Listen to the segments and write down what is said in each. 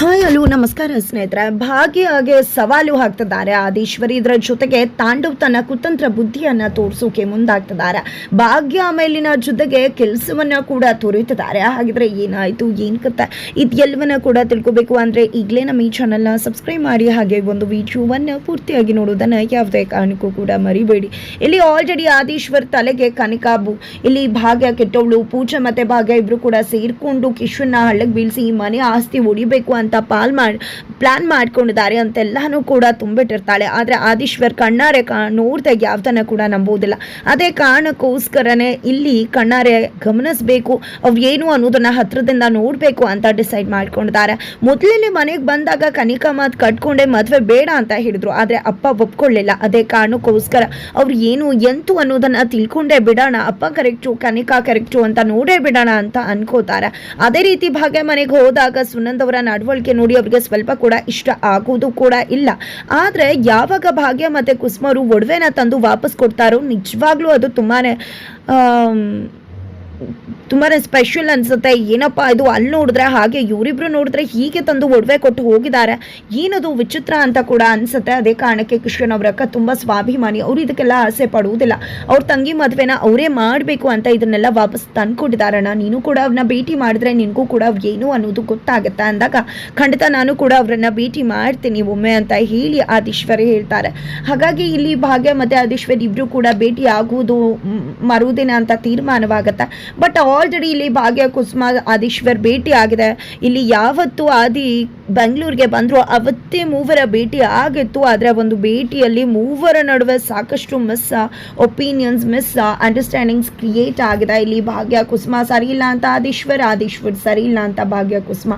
Hi hello ನಮಸ್ಕಾರ ಸ್ನೇಹಿತರೆ. ಭಾಗ್ಯಗೆ ಸವಾಲು ಹಾಕ್ತಿದ್ದಾರೆ. ಆದೀಶ್ವರಿ ಇದರ ಜೊತೆಗೆ ತಾಂಡವ್ ತನ್ನ ಕುತಂತ್ರ ಬುದ್ಧಿಯನ್ನ ತೋರಿಸೋಕೆ ಮುಂದಾಗ್ತಿದ್ದಾರೆ. ಭಾಗ್ಯ ಮೇಲಿನ ಜೊತೆಗೆ ಕೆಲಸವನ್ನ ಕೂಡ ತೋರಿತಿದ್ದಾರೆ. ಹಾಗಿದ್ರೆ ಏನಾಯ್ತು, ಏನು ಕತೆ? ಇದೆಲ್ಲವನ್ನ ಕೂಡ ತಿಳ್ಕೊಬೇಕು ಅಂದ್ರೆ ಈಗಲೇ ನಮ್ಮ ಈ ಚಾನಲ್ನ ಸಬ್ಸ್ಕ್ರೈಬ್ ಮಾಡಿ. ಹಾಗೆ ಒಂದು ವಿಡಿಯೋವನ್ನ ಪೂರ್ತಿಯಾಗಿ ನೋಡೋದನ್ನ ಯಾವುದೇ ಕಾರಣಕ್ಕೂ ಕೂಡ ಮರಿಬೇಡಿ. ಇಲ್ಲಿ ಆಲ್ರೆಡಿ ಆದೀಶ್ವರ್ ತಲೆಗೆ ಕನಕಾಬು. ಇಲ್ಲಿ ಭಾಗ್ಯ, ಕೆಟ್ಟವಳು, ಪೂಜಾ ಮತ್ತೆ ಭಾಗ್ಯ ಇಬ್ಬರು ಕೂಡ ಸೇರಿಕೊಂಡು ಕಿಶನ್ನ ಹಳ್ಳಕ್ಕೆ ಬೀಳಿಸಿ ಮನೆ ಆಸ್ತಿ ಹೊಡಿಬೇಕು ಅಂತ ಪಾಲ್ ಮಾಡಿ ಪ್ಲಾನ್ ಮಾಡ್ಕೊಂಡಿದ್ದಾರೆ ಅಂತೆಲ್ಲಾನು ಕೂಡ ತುಂಬಿಟ್ಟಿರ್ತಾಳೆ. ಆದರೆ ಆದೀಶ್ವರ್ ಕಣ್ಣಾರೆ ಕಾ ನೋಡ್ದಾಗ ಯಾವ್ದನ್ನ ಕೂಡ ನಂಬೋದಿಲ್ಲ ಅದೇ ಕಾರಣಕ್ಕೋಸ್ಕರನೇ ಇಲ್ಲಿ ಕಣ್ಣಾರೆ ಗಮನಿಸಬೇಕು, ಅವ್ರು ಏನು ಅನ್ನೋದನ್ನ ಹತ್ರದಿಂದ ನೋಡಬೇಕು ಅಂತ ಡಿಸೈಡ್ ಮಾಡ್ಕೊಂಡಿದ್ದಾರೆ. ಮೊದಲನೇ ಮನೆಗೆ ಬಂದಾಗ ಕನಿಕಾ ಮಾತು ಕಟ್ಕೊಂಡೆ ಮದುವೆ ಬೇಡ ಅಂತ ಹೇಳಿದ್ರು. ಆದರೆ ಅಪ್ಪ ಒಪ್ಕೊಳ್ಳಿಲ್ಲ. ಅದೇ ಕಾರಣಕ್ಕೋಸ್ಕರ ಅವ್ರು ಏನು ಎಂತು ಅನ್ನೋದನ್ನ ತಿಳ್ಕೊಂಡೇ ಬಿಡೋಣ. ಅಪ್ಪ ಕರೆಕ್ಟು ಕನಿಕಾ ಕರೆಕ್ಟು ಅಂತ ನೋಡೇ ಬಿಡೋಣ ಅಂತ ಅನ್ಕೋತಾರೆ. ಅದೇ ರೀತಿ ಭಾಗ್ಯ ಮನೆಗೆ ಹೋದಾಗ ಸುನಂದ್ ಅವರ ನೋಡಿ ಅವ್ರಿಗೆ ಸ್ವಲ್ಪ ಕೂಡ ಇಷ್ಟ ಆಗೋದು ಕೂಡ ಇಲ್ಲ. ಆದರೆ ಯಾವಾಗ ಭಾಗ್ಯ ಮತ್ತು ಕುಸುಮರು ಒಡವೆನ ತಂದು ವಾಪಸ್ ಕೊಡ್ತಾರೋ ನಿಜವಾಗ್ಲೂ ಅದು ತುಂಬಾನೇ ತುಂಬಾನೇ ಸ್ಪೆಷಲ್ ಅನ್ಸುತ್ತೆ. ಏನಪ್ಪ ಇದು ಅಲ್ಲಿ ನೋಡಿದ್ರೆ ಹಾಗೆ ಇವರಿಬ್ರು ನೋಡಿದ್ರೆ ಹೀಗೆ ತಂದು ಒಡವೆ ಕೊಟ್ಟು ಹೋಗಿದ್ದಾರೆ. ಏನದು ವಿಚಿತ್ರ ಅಂತ ಕೂಡ ಅನ್ಸುತ್ತೆ. ಅದೇ ಕಾರಣಕ್ಕೆ ಕೃಷ್ಣನ್ ಅವ್ರ ಅಕ್ಕ ತುಂಬ ಸ್ವಾಭಿಮಾನಿ. ಅವರು ಇದಕ್ಕೆಲ್ಲ ಆಸೆ ಪಡುವುದಿಲ್ಲ. ಅವ್ರ ತಂಗಿ ಮದುವೆನ ಅವರೇ ಮಾಡಬೇಕು ಅಂತ ಇದನ್ನೆಲ್ಲ ವಾಪಸ್ ತಂದ್ಕೊಟ್ಟಿದ್ದಾರಣ್ಣ. ನೀನು ಕೂಡ ಅವ್ರನ್ನ ಭೇಟಿ ಮಾಡಿದ್ರೆ ನಿನಗೂ ಕೂಡ ಏನು ಅನ್ನೋದು ಗೊತ್ತಾಗುತ್ತೆ ಅಂದಾಗ, ಖಂಡಿತ ನಾನು ಕೂಡ ಅವರನ್ನ ಭೇಟಿ ಮಾಡ್ತೀನಿ ಒಮ್ಮೆ ಅಂತ ಹೇಳಿ ಆದೀಶ್ವರಿ ಹೇಳ್ತಾರೆ. ಹಾಗಾಗಿ ಇಲ್ಲಿ ಭಾಗ್ಯ ಮತ್ತೆ ಆದೀಶ್ವರ್ ಇಬ್ರು ಕೂಡ ಭೇಟಿ ಆಗುವುದು ಮರುದಿನ ಅಂತ ತೀರ್ಮಾನವಾಗುತ್ತೆ. ಬಟ್ ಆಲ್ರೆಡಿ ಇಲ್ಲಿ ಭಾಗ್ಯ ಕುಸುಮ ಆದೀಶ್ವರ್ ಭೇಟಿ ಆಗಿದೆ. ಇಲ್ಲಿ ಯಾವತ್ತು ಆದಿ ಬೆಂಗಳೂರಿಗೆ ಬಂದ್ರು ಅವತ್ತೇ ಮೂವರ ಭೇಟಿ ಆಗಿತ್ತು. ಆದರೆ ಒಂದು ಭೇಟಿಯಲ್ಲಿ ಮೂವರ ನಡುವೆ ಸಾಕಷ್ಟು miss opinions miss understandings create ಆಗಿದೆ. ಇಲ್ಲಿ ಭಾಗ್ಯ ಕುಸುಮ ಸರಿ ಇಲ್ಲ ಅಂತ ಆದೀಶ್ವರ್ ಆದೀಶ್ವರ್ ಸರಿ ಇಲ್ಲ ಅಂತ ಭಾಗ್ಯ ಕುಸುಮ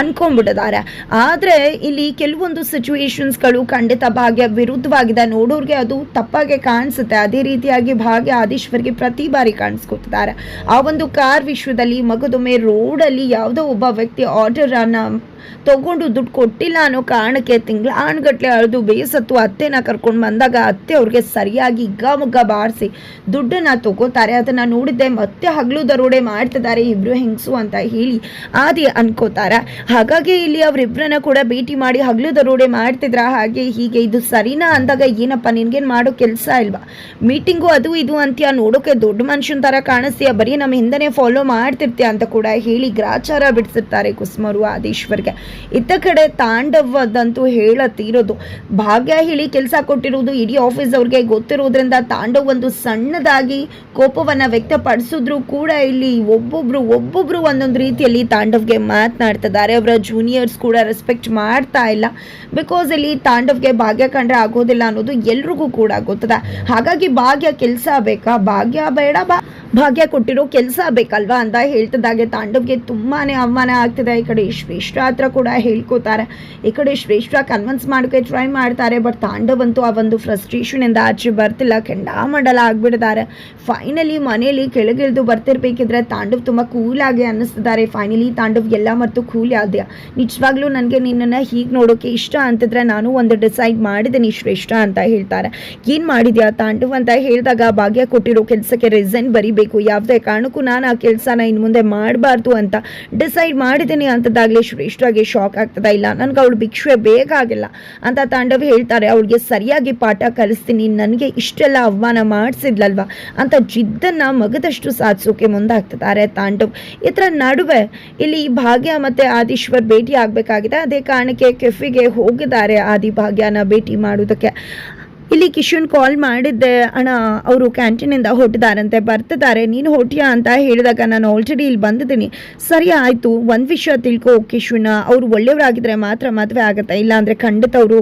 ಅನ್ಕೊಂಡ್ಬಿಟ್ಟಿದ್ದಾರೆ. ಆದರೆ ಇಲ್ಲಿ ಕೆಲವೊಂದು ಸಿಚುವೇಶನ್ಸ್ಗಳು ಖಂಡಿತ ಭಾಗ್ಯ ವಿರುದ್ಧವಾಗಿದೆ. ನೋಡೋರಿಗೆ ಅದು ತಪ್ಪಾಗೆ ಕಾಣಿಸುತ್ತೆ. ಅದೇ ರೀತಿಯಾಗಿ ಭಾಗ್ಯ ಆದೀಶ್ವರ್ಗೆ ಪ್ರತಿ ಬಾರಿ ಕಾಣಿಸ್ಕೊತಿದ್ದಾರೆ. ಆ ಒಂದು ಕಾರ್ ವಿಶ್ವದಲ್ಲಿ ಮಗದೊಮ್ಮೆ ರೋಡಲ್ಲಿ ಯಾವುದೋ ಒಬ್ಬ ವ್ಯಕ್ತಿ ಆರ್ಡರ್ ಅನ್ನ ತಗೊಂಡು ದುಡ್ಡು ಕೊಟ್ಟಿಲ್ಲ ಅನ್ನೋ ಕಾರಣಕ್ಕೆ ತಿಂಗಳಾನ್ಗಟ್ಲೆ ಅಳೆದು ಬೇಸತ್ತು ಅತ್ತೆನ ಕರ್ಕೊಂಡು ಬಂದಾಗ ಅತ್ತೆ ಅವ್ರಿಗೆ ಸರಿಯಾಗಿ ಹಿಗ್ಗಾಮುಗ್ಗ ಬಾರಿಸಿ ದುಡ್ಡನ್ನ ತಗೋತಾರೆ. ಅದನ್ನ ನೋಡಿದ್ದೆ ಮತ್ತೆ ಹಗಲು ದರೋಡೆ ಮಾಡ್ತಿದ್ದಾರೆ. ಇಬ್ರು ಹೆಂಗಸು ಅಂತ ಹೇಳಿ ಆದಿ ಅನ್ಕೋತಾರೆ. ಹಾಗಾಗಿ ಇಲ್ಲಿ ಅವರಿಬ್ಬರನ್ನ ಕೂಡ ಭೇಟಿ ಮಾಡಿ ಹಗಲು ದರೋಡೆ ಮಾಡ್ತಿದ್ರ ಹಾಗೆ ಹೀಗೆ ಇದು ಸರಿನಾ ಅಂದಾಗ ಏನಪ್ಪ ನಿನ್ಗೇನು ಮಾಡೋ ಕೆಲಸ ಇಲ್ವಾ? ಮೀಟಿಂಗು ಅದು ಇದು ಅಂತ್ಯ ನೋಡೋಕೆ ದೊಡ್ಡ ಮನುಷ್ಯನ ಥರ ಕಾಣಿಸ್ತೀಯ. ಬರೀ ನಮ್ಮ ಹಿಂದೆನೇ ಫಾಲೋ ಮಾಡ್ತಿರ್ತೀಯ ಅಂತ ಕೂಡ ಹೇಳಿ ಗ್ರಾಚಾರ ಬಿಡಿಸಿರ್ತಾರೆ ಕುಸುಮರು ಆದೀಶ್ವರ್ಗೆ. ಇತ್ತ ಕಡೆ ತಾಂಡವದಂತೂ ಹೇಳತ್ತಿರೋದು ಭಾಗ್ಯ ಹೇಳಿ ಕೆಲಸ ಕೊಟ್ಟಿರೋದು ಇಡೀ ಆಫೀಸ್ ಅವ್ರಿಗೆ ಗೊತ್ತಿರೋದ್ರಿಂದ ತಾಂಡವ್ ಒಂದು ಸಣ್ಣದಾಗಿ ಕೋಪವನ್ನ ವ್ಯಕ್ತಪಡಿಸಿದ್ರು ಕೂಡ ಇಲ್ಲಿ ಒಬ್ಬೊಬ್ರು ಒಬ್ಬೊಬ್ರು ಒಂದೊಂದು ರೀತಿಯಲ್ಲಿ ತಾಂಡವ್ಗೆ ಮಾತನಾಡ್ತಿದ್ದಾರೆ. ಅವರ ಜೂನಿಯರ್ಸ್ ಕೂಡ ರೆಸ್ಪೆಕ್ಟ್ ಮಾಡ್ತಾ ಇಲ್ಲ. ಬಿಕಾಸ್ ಇಲ್ಲಿ ತಾಂಡವ್ಗೆ ಭಾಗ್ಯ ಕಂಡ್ರೆ ಆಗೋದಿಲ್ಲ ಅನ್ನೋದು ಎಲ್ರಿಗೂ ಕೂಡ ಗೊತ್ತದ. ಹಾಗಾಗಿ ಭಾಗ್ಯ ಕೆಲಸ ಬೇಕಾ? ಭಾಗ್ಯ ಬೇಡ ಬಾ. ಭಾಗ್ಯ ಕೊಟ್ಟಿರೋ ಕೆಲಸ ಬೇಕಲ್ವಾ ಅಂತ ಹೇಳ್ತಿದ್ದಾಗೆ ತಾಂಡವ್ಗೆ ತುಂಬಾನೇ ಅವಮಾನ ಆಗ್ತಿದೆ. ಈ ಕಡೆ ಶ್ರೇಷ್ಠ ಹತ್ರ ಕೂಡ ಹೇಳ್ಕೋತಾರೆ. ಈ ಕಡೆ ಶ್ರೇಷ್ಠ ಕನ್ವಿನ್ಸ್ ಮಾಡೋಕೆ ಟ್ರೈ ಮಾಡ್ತಾರೆ ಬಟ್ ತಾಂಡವ್ ಅಂತೂ ಆ ಒಂದು ಫ್ರಸ್ಟ್ರೇಷನ್ ಇಂದ ಆಚೆ ಬರ್ತಿಲ್ಲ. ಕೆಂಡಾಮಂಡಲ ಆಗಿಬಿಡ್ತಾರೆ ಫೈನಲಿ ಮನೆಯಲ್ಲಿ ಕೆಳಗಿಳಿದು ಬರ್ತಿರ್ಬೇಕಿದ್ರೆ ತಾಂಡವ್ ತುಂಬ ಕೂಲಾಗಿ ಅನ್ನಿಸ್ತಿದ್ದಾರೆ. ಫೈನಲಿ ತಾಂಡವ್ ಎಲ್ಲ ಮತ್ತು ಕೂಲ್ ಆದ್ಯಾ. ನಿಜವಾಗ್ಲೂ ನನಗೆ ನಿನ್ನನ್ನು ಹೀಗೆ ನೋಡೋಕೆ ಇಷ್ಟ ಅಂತಿದ್ರೆ ನಾನು ಒಂದು ಡಿಸೈಡ್ ಮಾಡಿದ್ದೀನಿ ಶ್ರೇಷ್ಠ ಅಂತ ಹೇಳ್ತಾರೆ. ಏನು ಮಾಡಿದ್ಯಾ ತಾಂಡವ್ ಅಂತ ಹೇಳಿದಾಗ ಭಾಗ್ಯ ಕೊಟ್ಟಿರೋ ಕೆಲಸಕ್ಕೆ ರಿಸೈನ್ ಬರಿಬೇಕು. ಯಾವುದೇ ಕಾರಣಕ್ಕೂ ನಾನು ಆ ಕೆಲಸನ ಇನ್ನು ಮುಂದೆ ಮಾಡಬಾರ್ದು ಅಂತ ಡಿಸೈಡ್ ಮಾಡಿದ್ದೀನಿ ಅಂತದಾಗಲೇ ಶ್ರೇಷ್ಠವಾಗಿ ಶಾಕ್ ಆಗ್ತದ ಇಲ್ಲ. ನನಗೆ ಅವಳು ಭಿಕ್ಷೆ ಬೇಕಾಗಿಲ್ಲ ಅಂತ ತಾಂಡವ್ ಹೇಳ್ತಾರೆ. ಅವಳಿಗೆ ಸರಿಯಾಗಿ ಪಾಠ ಕಲಿಸ್ತೀನಿ. ನನಗೆ ಇಷ್ಟೆಲ್ಲ ಅವಮಾನ ಮಾಡಿಸಿದ್ಲಲ್ವ ಅಂತ ಜಿದ್ದನ್ನು ಮಗದಷ್ಟು ಸಾಧಿಸೋಕೆ ಮುಂದಾಗ್ತಿದ್ದಾರೆ ತಾಂಡವ್. ಇದರ ನಡುವೆ ಇಲ್ಲಿ ಭಾಗ್ಯ ಮತ್ತು ಆದೀಶ್ವರ್ ಭೇಟಿ ಆಗಬೇಕಾಗಿದೆ. ಅದೇ ಕಾರಣಕ್ಕೆ ಕೆಫಿಗೆ ಹೋಗಿದ್ದಾರೆ ಆದಿ ಭಾಗ್ಯನ ಭೇಟಿ ಮಾಡೋದಕ್ಕೆ ಇಲ್ಲಿ ಕಿಶನ್ ಕಾಲ್ ಮಾಡಿದ್ದೆ, ಅಣ್ಣ, ಅವರು ಕ್ಯಾಂಟೀನಿಂದ ಹೊಟ್ಟಿದಾರಂತೆ ಬರ್ತಿದ್ದಾರೆ ನೀನು ಹೊಟ್ಟಿಯಾ ಅಂತ ಹೇಳಿದಾಗ ನಾನು ಆಲ್ರೆಡಿ ಇಲ್ಲಿ ಬಂದಿದ್ದೀನಿ. ಸರಿ ಆಯಿತು, ಒಂದು ವಿಷಯ ತಿಳ್ಕೊ ಕಿಶುನ ಅವರು ಒಳ್ಳೆಯವರಾಗಿದ್ದರೆ ಮಾತ್ರ ಮದುವೆ ಆಗುತ್ತೆ. ಇಲ್ಲಾಂದರೆ ಖಂಡಿತ ಅವರು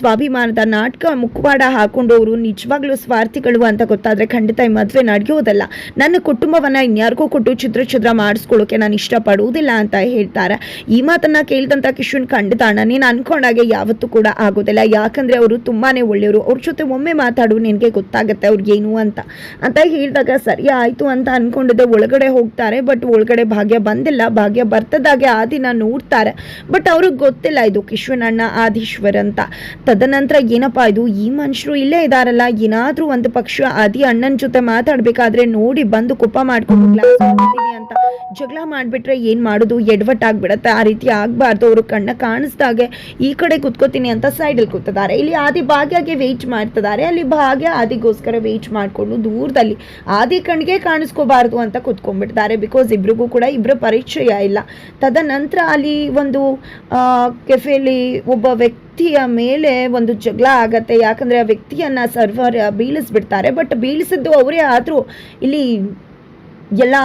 ಸ್ವಾಭಿಮಾನದ ನಾಟಕ ಮುಖವಾಡ ಹಾಕೊಂಡು ಅವರು ನಿಜವಾಗ್ಲೂ ಸ್ವಾರ್ಥಿಗಳು ಅಂತ ಗೊತ್ತಾದರೆ ಖಂಡಿತ ಈ ಮದುವೆ ನಡೆಯೋದಲ್ಲ. ನನ್ನ ಕುಟುಂಬವನ್ನು ಇನ್ಯಾರಿಗೂ ಕೊಟ್ಟು ಚಿತ್ರ ಚಿತ್ರ ಮಾಡಿಸ್ಕೊಳ್ಳೋಕೆ ನಾನು ಇಷ್ಟಪಡುವುದಿಲ್ಲ ಅಂತ ಹೇಳ್ತಾರೆ. ಈ ಮಾತನ್ನ ಕೇಳಿದಂಥ ಕಿಶನ್, ಖಂಡಿತ ಅಣ್ಣ, ನೀನು ಅನ್ಕೊಂಡಾಗೆ ಯಾವತ್ತೂ ಕೂಡ ಆಗೋದಿಲ್ಲ. ಯಾಕಂದರೆ ಅವರು ತುಂಬಾ ಒಳ್ಳೆಯವರು. ಅವ್ರ ಜೊತೆ ಒಮ್ಮೆ ಮಾತಾಡು, ನಿನಗೆ ಗೊತ್ತಾಗುತ್ತೆ ಅವ್ರಿಗೇನು ಅಂತ. ಅಂತ ಹೇಳಿದಾಗ ಸರಿ ಆಯಿತು ಅಂತ ಅಂದ್ಕೊಂಡಿದ್ದೆ ಒಳಗಡೆ ಹೋಗ್ತಾರೆ ಬಟ್ ಒಳಗಡೆ ಭಾಗ್ಯ ಬಂದಿಲ್ಲ. ಭಾಗ್ಯ ಬರ್ತದಾಗೆ ಆದಿನ ನೋಡ್ತಾರೆ. ಬಟ್ ಅವ್ರಿಗೆ ಗೊತ್ತಿಲ್ಲ ಇದು ಕಿಶ್ವನಣ್ಣ ಆದೀಶ್ವರ್ ಅಂತ. ತದನಂತರ ಏನಪ್ಪ ಇದು? ಈ ಮನುಷ್ಯರು ಇಲ್ಲೇ ಇದಾರಲ್ಲ. ಏನಾದರೂ ಒಂದು ಪಕ್ಷ ಆದಿ ಅಣ್ಣನ ಜೊತೆ ಮಾತಾಡಬೇಕಾದ್ರೆ ನೋಡಿ ಬಂದು ಕುಪ್ಪ ಮಾಡ್ಕೊಂಡು ಅಂತ. ಜಗಳ ಮಾಡಿಬಿಟ್ರೆ ಏನು ಮಾಡೋದು? ಎಡ್ವಟ್ ಆಗ್ಬಿಡತ್ತೆ. ಆ ರೀತಿ ಆಗಬಾರ್ದು. ಅವರು ಕಣ್ಣ ಕಾಣಿಸ್ದಾಗೆ ಈ ಕಡೆ ಕುತ್ಕೋತೀನಿ ಅಂತ ಸೈಡಲ್ಲಿ ಕೂತಿದ್ದಾರೆ. ಇಲ್ಲಿ ಆದಿ ಭಾಗ್ಯಗೆ ವೇಟ್ ಮಾಡ್ತಿದ್ದಾರೆ. ಅಲ್ಲಿ ಭಾಗ್ಯ ಆದಿಗೋಸ್ಕರ ವೇಟ್ ಮಾಡಿಕೊಂಡು ದೂರದಲ್ಲಿ ಆದಿ ಕಣ್ಣಿಗೆ ಕಾಣಿಸ್ಕೋಬಾರ್ದು ಅಂತ ಕುತ್ಕೊಂಡ್ಬಿಡ್ತಾರೆ. ಬಿಕಾಸ್ ಇಬ್ರಿಗೂ ಕೂಡ ಇಬ್ಬರ ಪರಿಚಯ ಇಲ್ಲ. ತದನಂತರ ಅಲ್ಲಿ ಒಂದು ಕೆಫೆಯಲ್ಲಿ ಒಬ್ಬ ವ್ಯಕ್ತಿಯ ಮೇಲೆ ಒಂದು ಜಗಳ ಆಗತ್ತೆ. ಯಾಕಂದ್ರೆ ಆ ವ್ಯಕ್ತಿಯನ್ನ ಸರ್ವರ್ ಬೀಳಿಸ್ಬಿಡ್ತಾರೆ. ಬಟ್ ಬೀಳಿಸಿದ್ದು ಅವರೇ ಆದರೂ ಇಲ್ಲಿ ಎಲ್ಲ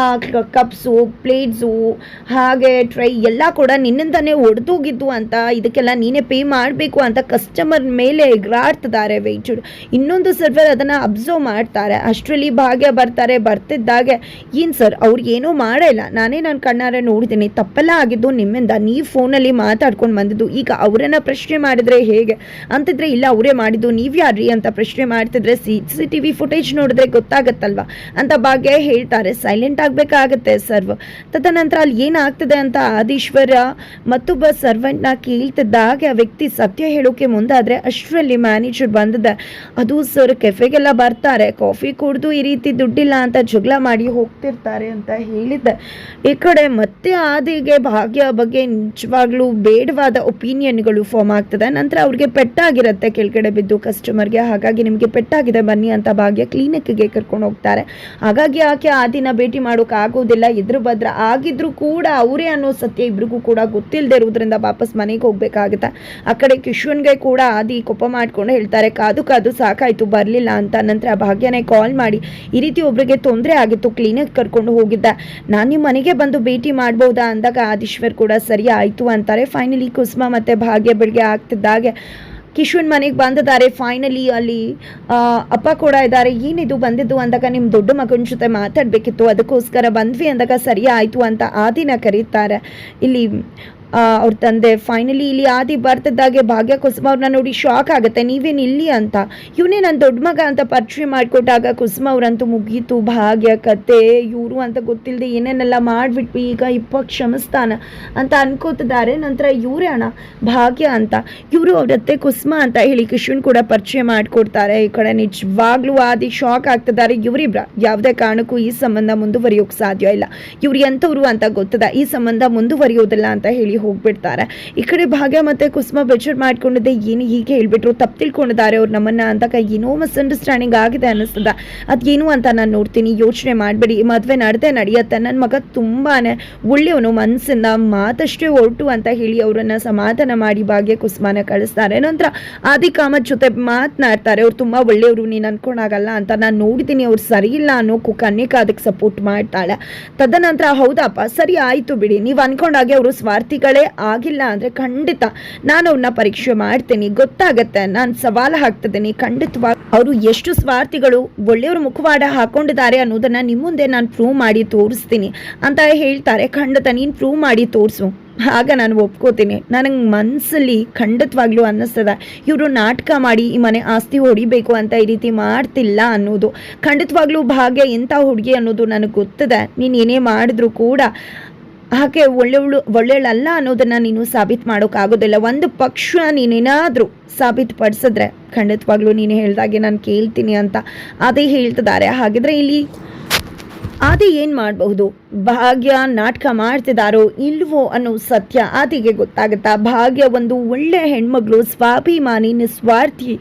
ಕಪ್ಸು ಪ್ಲೇಟ್ಸು ಹಾಗೆ ಟ್ರೈ ಎಲ್ಲ ಕೂಡ ನಿನ್ನಿಂದನೇ ಒಡೆದೋಗಿದ್ದು ಅಂತ ಇದಕ್ಕೆಲ್ಲ ನೀನೇ ಪೇ ಮಾಡಬೇಕು ಅಂತ ಕಸ್ಟಮರ್ ಮೇಲೆ ಎಗ್ರಾಡ್ತಿದ್ದಾರೆ ವೆಯ್ಟರ್ ಇನ್ನೊಂದು ಸರ್ವರ್ ಅದನ್ನು ಅಬ್ಸರ್ವ್ ಮಾಡ್ತಾರೆ. ಅಷ್ಟರಲ್ಲಿ ಭಾಗ್ಯ ಬರ್ತಾರೆ, ಬರ್ತಿದ್ದಾಗೆ. ಏನು ಸರ್ ಅವ್ರು ಏನೂ ಮಾಡೇ ಇಲ್ಲ. ನಾನೇ ನಾನು ಕಣ್ಣಾರೆ ನೋಡಿದ್ದೀನಿ. ತಪ್ಪೆಲ್ಲ ಆಗಿದ್ದು ನಿಮ್ಮಿಂದ ನೀವು ಫೋನಲ್ಲಿ ಮಾತಾಡ್ಕೊಂಡು ಬಂದಿದ್ದು. ಈಗ ಅವರನ್ನು ಪ್ರಶ್ನೆ ಮಾಡಿದರೆ ಹೇಗೆ? ಅಂತಿದ್ರೆ ಇಲ್ಲ, ಅವರೇ ಮಾಡಿದ್ದು. ನೀವು ಯಾರ್ರಿ ಅಂತ ಪ್ರಶ್ನೆ ಮಾಡ್ತಿದ್ರೆ C C T V footage ನೋಡಿದ್ರೆ ಗೊತ್ತಾಗತ್ತಲ್ವ? ಅಂತ ಭಾಗ್ಯ ಹೇಳ್ತಾರೆ. ಸೈಲೆಂಟ್ ಆಗಬೇಕಾಗತ್ತೆ ಸರ್ವ್. ತದನಂತರ ಅಲ್ಲಿ ಏನಾಗ್ತದೆ ಅಂತ ಆದೀಶ್ವರ ಮತ್ತೊಬ್ಬ ಸರ್ವೆಂಟ್ನ ಕೇಳ್ತಿದ್ದಾಗ ಆ ವ್ಯಕ್ತಿ ಸತ್ಯ ಹೇಳೋಕೆ ಮುಂದಾದರೆ ಅಷ್ಟರಲ್ಲಿ ಮ್ಯಾನೇಜರ್ ಬಂದಿದೆ. ಅದು ಸರ್ ಕೆಫೆಗೆಲ್ಲ ಬರ್ತಾರೆ. ಕಾಫಿ ಕುಡಿದು ಈ ರೀತಿ ದುಡ್ಡಿಲ್ಲ ಅಂತ ಜಗಳ ಮಾಡಿ ಹೋಗ್ತಿರ್ತಾರೆ ಅಂತ ಹೇಳಿದ್ದೆ. ಈ ಕಡೆ ಮತ್ತೆ ಆದಿಗೆ ಭಾಗ್ಯ ಬಗ್ಗೆ ನಿಜವಾಗ್ಲೂ ಬೇಡವಾದ ಒಪಿನಿಯನ್ಗಳು ಫಾರ್ಮ್ ಆಗ್ತದೆ. ನಂತರ ಅವ್ರಿಗೆ ಪೆಟ್ಟಾಗಿರುತ್ತೆ. ಕೆಳಗಡೆ ಬಿದ್ದು ಕಸ್ಟಮರ್ಗೆ ಹಾಗಾಗಿ ನಿಮಗೆ ಪೆಟ್ಟಾಗಿದೆ ಬನ್ನಿ ಅಂತ ಭಾಗ್ಯ ಕ್ಲಿನಿಕ್ಗೆ ಕರ್ಕೊಂಡು ಹೋಗ್ತಾರೆ. ಹಾಗಾಗಿ ಆಕೆ ಆ ದಿನ ಭೇಟಿ ಆಗೋದಿಲ್ಲ. ಇದ್ರ ಭದ್ರ ಆಗಿದ್ರು ಕೂಡ ಅವರೇ ಅನ್ನೋ ಸತ್ಯ ಇಬ್ರಿಗೂ ಕೂಡ ಗೊತ್ತಿಲ್ಲದೆ ಇರೋದ್ರಿಂದ ವಾಪಸ್ ಮನೆಗೆ ಹೋಗ್ಬೇಕಾಗತ್ತೆ. ಆ ಕಡೆ ಕಿಶ್ವನ್ಗೆ ಕೂಡ ಆದಿ ಕೋಪ ಮಾಡ್ಕೊಂಡು ಹೇಳ್ತಾರೆ, ಕಾದು ಕಾದು ಸಾಕಾಯಿತು, ಬರಲಿಲ್ಲ ಅಂತ. ನಂತರ ಭಾಗ್ಯನೇ ಕಾಲ್ ಮಾಡಿ, ಈ ರೀತಿ ಒಬ್ರಿಗೆ ತೊಂದರೆ ಆಗಿತ್ತು ಕ್ಲಿನಿಕ್ ಕರ್ಕೊಂಡು ಹೋಗಿದ್ದ. ನಾನು ನಿಮ್ಮ ಮನೆಗೆ ಬಂದು ಭೇಟಿ ಮಾಡ್ಬೋದಾ? ಅಂದಾಗ ಆದೀಶ್ವರ್ ಕೂಡ, ಸರಿ, ಆಯಿತು ಅಂತಾರೆ. ಫೈನಲಿ ಕುಸುಮ ಮತ್ತು ಭಾಗ್ಯ ಬೆಳಗ್ಗೆ ಆಗ್ತಿದ್ದಾಗೆ ಕಿಶ್ವನ್ ಮನೆಗೆ ಬಂದಿದ್ದಾರೆ. ಫೈನಲಿ ಅಲ್ಲಿ ಅಪ್ಪ ಕೂಡ ಇದ್ದಾರೆ. ಏನಿದು, ಬಂದಿದ್ದು ಅಂದಾಗ ನಿಮ್ಮ ದೊಡ್ಡ ಮಗನ ಜೊತೆ ಮಾತಾಡಬೇಕಿತ್ತು. ಅದಕ್ಕೋಸ್ಕರ ಬಂದ್ವಿ ಅಂದಾಗ ಸರಿ ಆಯಿತು ಅಂತ ಆ ದಿನ ಕರೀತಾರೆ. ಇಲ್ಲಿ ಅವ್ರ ತಂದೆ ಫೈನಲಿ ಇಲ್ಲಿ ಆದಿ ಬರ್ತಿದ್ದಾಗೆ ಭಾಗ್ಯ ಕುಸುಮ ಅವ್ರನ್ನ ನೋಡಿ ಶಾಕ್ ಆಗುತ್ತೆ. ನೀವೇನು ಇಲ್ಲಿ ಅಂತ? ಇವನೇ ನನ್ನ ದೊಡ್ಡ ಮಗ ಅಂತ ಪರಿಚಯ ಮಾಡಿಕೊಟ್ಟಾಗ ಕುಸುಮ ಅವ್ರಂತೂ ಮುಗೀತು. ಭಾಗ್ಯ, ಕತೆ, ಇವರು ಅಂತ ಗೊತ್ತಿಲ್ಲದೆ ಏನೇನೆಲ್ಲ ಮಾಡಿಬಿಟ್ವಿ. ಈಗ ಇಪ್ಪ ಕ್ಷಮಿಸ್ತಾನ ಅಂತ ಅನ್ಕೋತಿದ್ದಾರೆ. ನಂತರ ಇವರೇ ಅಣ್ಣ, ಭಾಗ್ಯ ಅಂತ. ಇವರು ಅವರತ್ತೆ ಕುಸುಮ ಅಂತ ಹೇಳಿ ಕಿಶನ್ ಕೂಡ ಪರಿಚಯ ಮಾಡಿಕೊಡ್ತಾರೆ. ಈ ಕಡೆ ನಿಜವಾಗ್ಲೂ ಆದಿ ಶಾಕ್ ಆಗ್ತಿದ್ದಾರೆ. ಇವರಿಬ್ರ ಯಾವುದೇ ಕಾರಣಕ್ಕೂ ಈ ಸಂಬಂಧ ಮುಂದುವರಿಯೋಕೆ ಸಾಧ್ಯ ಇಲ್ಲ. ಇವ್ರು ಎಂಥವ್ರು ಅಂತ ಗೊತ್ತದ. ಈ ಸಂಬಂಧ ಮುಂದುವರಿಯೋದಿಲ್ಲ ಅಂತ ಹೇಳಿ ಹೋಗ್ಬಿಡ್ತಾರೆ. ಈ ಕಡೆ ಭಾಗ್ಯ ಮತ್ತೆ ಕುಸುಮ ಬೆಚ್ಚರ್ ಮಾಡ್ಕೊಂಡಿದ್ದೆ. ಏನು ಹೀಗೆ ಹೇಳ್ಬಿಟ್ರು, ತಪ್ಪು ತಿಳ್ಕೊಂಡಿದ್ದಾರೆ ಅವ್ರು ನಮ್ಮನ್ನ ಅಂದಾಗ ಏನೋ ಮಿಸ್ಅಂಡರ್ಸ್ಟ್ಯಾಂಡಿಂಗ್ ಆಗಿದೆ ಅನ್ನಿಸ್ತದ. ಅದೇನು ಅಂತ ನಾನು ನೋಡ್ತೀನಿ, ಯೋಚನೆ ಮಾಡಬೇಡಿ. ಮದುವೆ ನಡೆದೇ ನಡೆಯುತ್ತೆ. ನನ್ನ ಮಗ ತುಂಬಾನೇ ಒಳ್ಳೆಯವನು ಮನಸ್ಸಿಂದ ಮಾತಷ್ಟೇ ಹೊರಟು ಅಂತ ಹೇಳಿ ಅವರನ್ನು ಸಮಾಧಾನ ಮಾಡಿ ಭಾಗ್ಯ ಕುಸುಮನ ಕಳಿಸ್ತಾರೆ. ನಂತರ ಆದಿ ಕಾಮತ್ ಜೊತೆ ಮಾತನಾಡ್ತಾರೆ, ಅವ್ರು ತುಂಬಾ ಒಳ್ಳೆಯವರು, ನೀನು ಅನ್ಕೊಂಡಾಗಲ್ಲ ಅಂತ ನಾನು ನೋಡಿದ್ದೀನಿ. ಅವ್ರು ಸರಿ ಇಲ್ಲ ಅನ್ನೋಕ್ಕೂ ಕನ್ಯಕ ಅದಕ್ಕೆ ಸಪೋರ್ಟ್ ಮಾಡ್ತಾಳೆ. ತದನಂತರ, ಹೌದಪ್ಪ, ಸರಿ ಆಯಿತು ಬಿಡಿ. ನೀವು ಅನ್ಕೊಂಡಾಗೆ ಅವರು ಸ್ವಾರ್ಥಿಗಳೇ ಆಗಿಲ್ಲ ಅಂದರೆ ಖಂಡಿತ ನಾನು ಅವ್ರನ್ನ ಪರೀಕ್ಷೆ ಮಾಡ್ತೀನಿ. ಗೊತ್ತಾಗತ್ತೆ, ನಾನು ಸವಾಲು ಹಾಕ್ತಿದ್ದೀನಿ. ಖಂಡಿತವಾಗಿ ಅವರು ಎಷ್ಟು ಸ್ವಾರ್ಥಿಗಳು, ಒಳ್ಳೆಯವ್ರ ಮುಖವಾಡ ಹಾಕೊಂಡಿದ್ದಾರೆ ಅನ್ನೋದನ್ನ ನಿಮ್ಮ ಮುಂದೆ ನಾನು ಪ್ರೂವ್ ಮಾಡಿ ತೋರಿಸ್ತೀನಿ ಅಂತ ಹೇಳ್ತಾರೆ. ಖಂಡಿತ ನೀನು ಪ್ರೂವ್ ಮಾಡಿ ತೋರಿಸು. ಆಗ ನಾನು ಒಪ್ಕೋತೀನಿ. ನನಗೆ ಮನಸ್ಸಲ್ಲಿ ಖಂಡಿತವಾಗ್ಲೂ ಅನ್ನಿಸ್ತದ, ಇವರು ನಾಟಕ ಮಾಡಿ ಈ ಮನೆ ಆಸ್ತಿ ಹೊಡಿಬೇಕು ಅಂತ ಈ ರೀತಿ ಮಾಡ್ತಿಲ್ಲ ಅನ್ನೋದು. ಖಂಡಿತವಾಗ್ಲೂ ಭಾಗ್ಯ ಎಂಥ ಹುಡುಗಿ ಅನ್ನೋದು ನನಗೆ ಗೊತ್ತದೆ. ನೀನು ಏನೇ ಮಾಡಿದ್ರು ಕೂಡ ಆಕೆ ಒಳ್ಳೆವಳು ಒಳ್ಳೆಯವಳಲ್ಲ ಅನ್ನೋದನ್ನು ನೀನು ಸಾಬೀತು ಮಾಡೋಕ್ಕಾಗೋದಿಲ್ಲ. ಒಂದು ಪಕ್ಷ ನೀನೇನಾದರೂ ಸಾಬೀತುಪಡಿಸಿದ್ರೆ ಖಂಡಿತವಾಗ್ಲೂ ನೀನು ಹೇಳಿದಾಗೆ ನಾನು ಕೇಳ್ತೀನಿ ಅಂತ ಅದೇ ಹೇಳ್ತಿದ್ದಾರೆ. ಹಾಗಿದ್ರೆ ಇಲ್ಲಿ ಆದಿ ಏನು ಮಾಡಬಹುದು? ಭಾಗ್ಯ ನಾಟಕ ಮಾಡ್ತಿದ್ದಾರೋ ಇಲ್ವೋ ಅನ್ನೋ ಸತ್ಯ ಆದಿಗೆ ಗೊತ್ತಾಗುತ್ತಾ? ಭಾಗ್ಯ ಒಂದು ಒಳ್ಳೆ ಹೆಣ್ಮಗಳು, ಸ್ವಾಭಿಮಾನಿ, ನಿಸ್ವಾರ್ಥಿ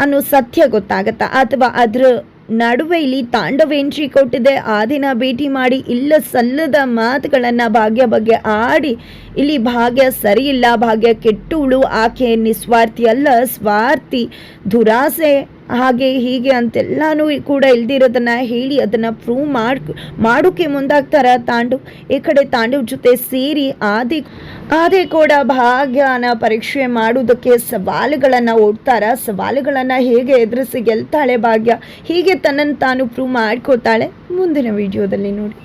ಅನ್ನೋ ಸತ್ಯ ಗೊತ್ತಾಗುತ್ತಾ? ಅಥವಾ ಅದ್ರ ನಡುವೆ ಇಲ್ಲಿ ತಾಂಡವ ಎಂಟ್ರಿ ಕೊಟ್ಟಿದೆ. ಆ ದಿನ ಭೇಟಿ ಮಾಡಿ ಇಲ್ಲ ಸಲ್ಲದ ಮಾತುಗಳನ್ನು ಭಾಗ್ಯ ಬಗ್ಗೆ ಆಡಿ, ಇಲ್ಲಿ ಭಾಗ್ಯ ಸರಿ ಇಲ್ಲ ಭಾಗ್ಯ ಕೆಟ್ಟುಳು, ಆಕೆ ನಿಸ್ವಾರ್ಥಿ ಅಲ್ಲ, ಸ್ವಾರ್ಥಿ ದುರಾಸೆ ಹಾಗೆ ಹೀಗೆ ಅಂತೆಲ್ಲಾನು ಕೂಡ ಇಲ್ದಿರೋದನ್ನ ಹೇಳಿ ಅದನ್ನ ಪ್ರೂವ್ ಮಾಡ್ ಮಾಡೋಕೆ ಮುಂದಾಗ್ತಾರ ತಾಂಡು. ಈ ಕಡೆ ತಾಂಡವ್ ಜೊತೆ ಸೇರಿ ಆದಿ ಆದಿ ಕೂಡ ಭಾಗ್ಯನ ಪರೀಕ್ಷೆ ಮಾಡುವುದಕ್ಕೆ ಸವಾಲುಗಳನ್ನ ಓಡ್ತಾರ ಸವಾಲುಗಳನ್ನ ಹೇಗೆ ಎದುರಿಸಿ ಗೆಲ್ತಾಳೆ ಭಾಗ್ಯ? ಹೀಗೆ ತನ್ನನ್ನು ತಾನು ಪ್ರೂವ್ ಮಾಡ್ಕೋತಾಳೆ ಮುಂದಿನ ವಿಡಿಯೋದಲ್ಲಿ ನೋಡಿ.